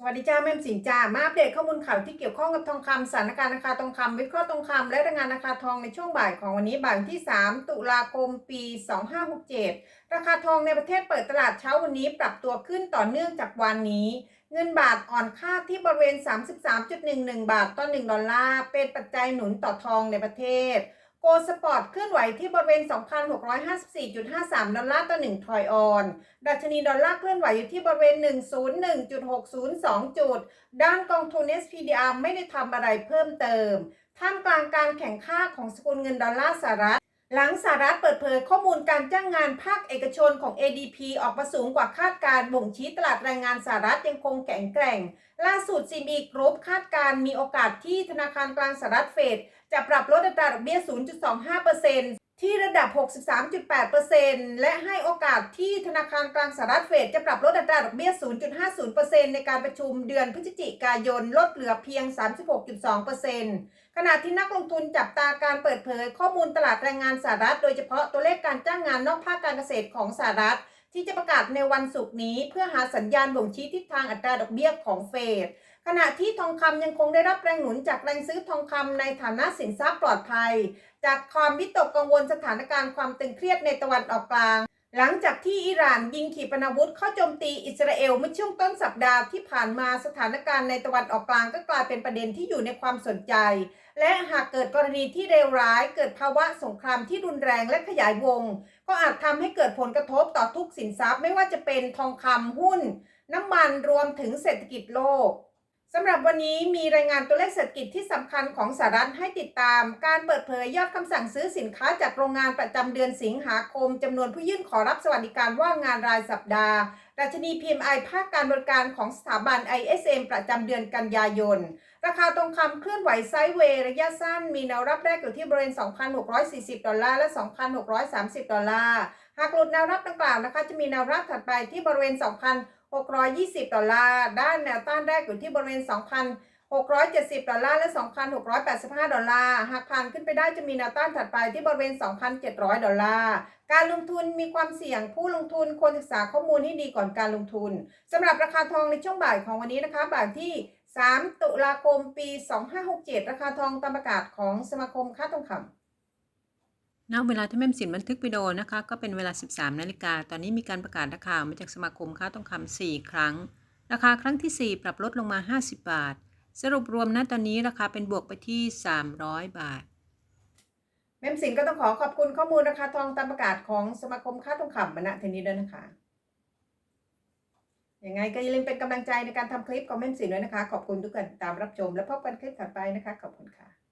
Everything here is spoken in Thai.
สวัสดีจ้าแม่สินจ้ามาอัปเดตข้อมูลข่าวที่เกี่ยวข้องกับทองคำสถานการณ์ราคาทองคำวิเคราะห์ทองคำและรายงานราคาทองในช่วงบ่ายของวันนี้บ่ายวันที่ 3 ตุลาคมปี 2567 ราคาทองในประเทศเปิดตลาดเช้าวันนี้ปรับตัวขึ้นต่อเนื่องจากวันนี้ เงินบาทอ่อนค่าที่บริเวณ 33.11 บาทต่อ 1 ดอลลาร์เป็นปัจจัยหนุนต่อทองในประเทศ โกลสปอร์ตเคลื่อนไหวที่บริเวณ 2,654.53 ดอลลาร์ต่อ 1 ทรอยออน ดัชนีดอลลาร์เคลื่อนไหวอยู่ที่บริเวณ 101.602 จุด ด้านกองทุน SPDR ไม่ได้ทำอะไรเพิ่มเติม ท่ามกลางการแข่งข้าของสกุลเงินดอลลาร์สหรัฐ หลังสหรัฐเปิดเผยข้อมูลการจ้างงานภาคเอกชนของ ADP ออกมาสูงกว่าคาดการบ่งชี้ตลาดแรงงานสหรัฐยังคงแข็งแกร่ง ล่าสุด CB Group คาดการมีโอกาสที่ธนาคารกลางสหรัฐเฟดจะปรับลดอัตราดอกเบี้ย 0.25% ที่ระดับ 63.8%และให้โอกาสที่ธนาคารกลางสหรัฐเฟดจะปรับลดอัตราดอกเบี้ย 0.50%ในการประชุมเดือนพฤศจิกายน ลดเหลือเพียง 36.2%ขณะที่นักลงทุนจับตาการเปิดเผยข้อมูลตลาดแรงงานสหรัฐ โดยเฉพาะตัวเลขการจ้างงานนอกภาคการเกษตรของสหรัฐ ที่จะประกาศในวันศุกร์นี้ เพื่อหาสัญญาณบ่งชี้ทิศทางอัตราดอกเบี้ยของเฟด ขณะที่ทองคำยังคงได้รับแรงหนุนจากแรงซื้อทองคำในฐานะสินทรัพย์ปลอดภัย จากความวิตกกังวลสถานการณ์ความตึงเครียดในตะวันออกกลาง หลังจากที่อิหร่านยิงขีปนาวุธเข้าโจมตีอิสราเอลเมื่อช่วงต้นสัปดาห์ที่ผ่านมาสถานการณ์ในตะวันออกกลางก็กลายเป็นประเด็นที่อยู่ในความสนใจ และหากเกิดกรณีที่เลวร้าย เกิดภาวะสงครามที่รุนแรงและขยายวง ก็อาจทำให้เกิดผลกระทบต่อทุกสินทรัพย์ ไม่ว่าจะเป็นทองคำหุ้น น้ำมันรวมถึงเศรษฐกิจโลก สำหรับวันนี้มีรายงานตัวเลขเศรษฐกิจที่สำคัญของสหรัฐให้ติดตาม การเปิดเผยยอดคำสั่งซื้อสินค้าจากโรงงานประจำเดือนสิงหาคมจำนวนผู้ยื่นขอรับสวัสดิการว่างงานรายสัปดาห์ ดัชนี PMI ภาคการบริการของสถาบัน ISM ประจำเดือนกันยายน ราคาทองคำเคลื่อนไหวไซด์เวย์ระยะสั้น มีแนวรับแรกอยู่ที่บริเวณ 2,640 ดอลลาร์และ 2,630 ดอลลาร์ หากหลุดแนวรับดังกล่าวนะคะจะมีแนวรับถัดไปที่บริเวณ 2,000 620 ดอลลาร์ ด้านแนวต้านแรกอยู่ที่บริเวณ 2,670 ดอลลาร์และ 2,685 ดอลลาร์ หากผ่านขึ้นไปได้จะมีแนวต้านถัดไปที่บริเวณ 2,700 ดอลลาร์ การลงทุนมีความเสี่ยง ผู้ลงทุนควรศึกษาข้อมูลให้ดีก่อนการลงทุนสำหรับราคาทองในช่วงบ่ายของวันนี้นะคะบ่ายที่ 3 ตุลาคม ปี 2567 ราคาทองตามประกาศของสมาคมค้าทองคำ ณเวลาที่แม่มสินบันทึกวิดีโอนะคะ ก็เป็นเวลา 13 นาฬิกา ตอนนี้มีการประกาศราคามาจากสมาคมค้าทองคำ4ครั้ง ราคาครั้งที่ 4 ปรับลดลงมา 50 บาท สรุปรวมณตอนนี้ราคาเป็นบวกไปที่ 300 บาท แม่มสินก็ต้องขอขอบคุณข้อมูลราคาทองตามประกาศของสมาคมค้าทองคำมาณที่นี้ด้วยนะคะยังไงก็อย่าลืมเป็นกำลังใจในการทำคลิปของแม่มสินด้วยนะคะ ขอบคุณทุกคนตามรับชม และพบกันคลิปถัดไปนะคะ ขอบคุณค่ะ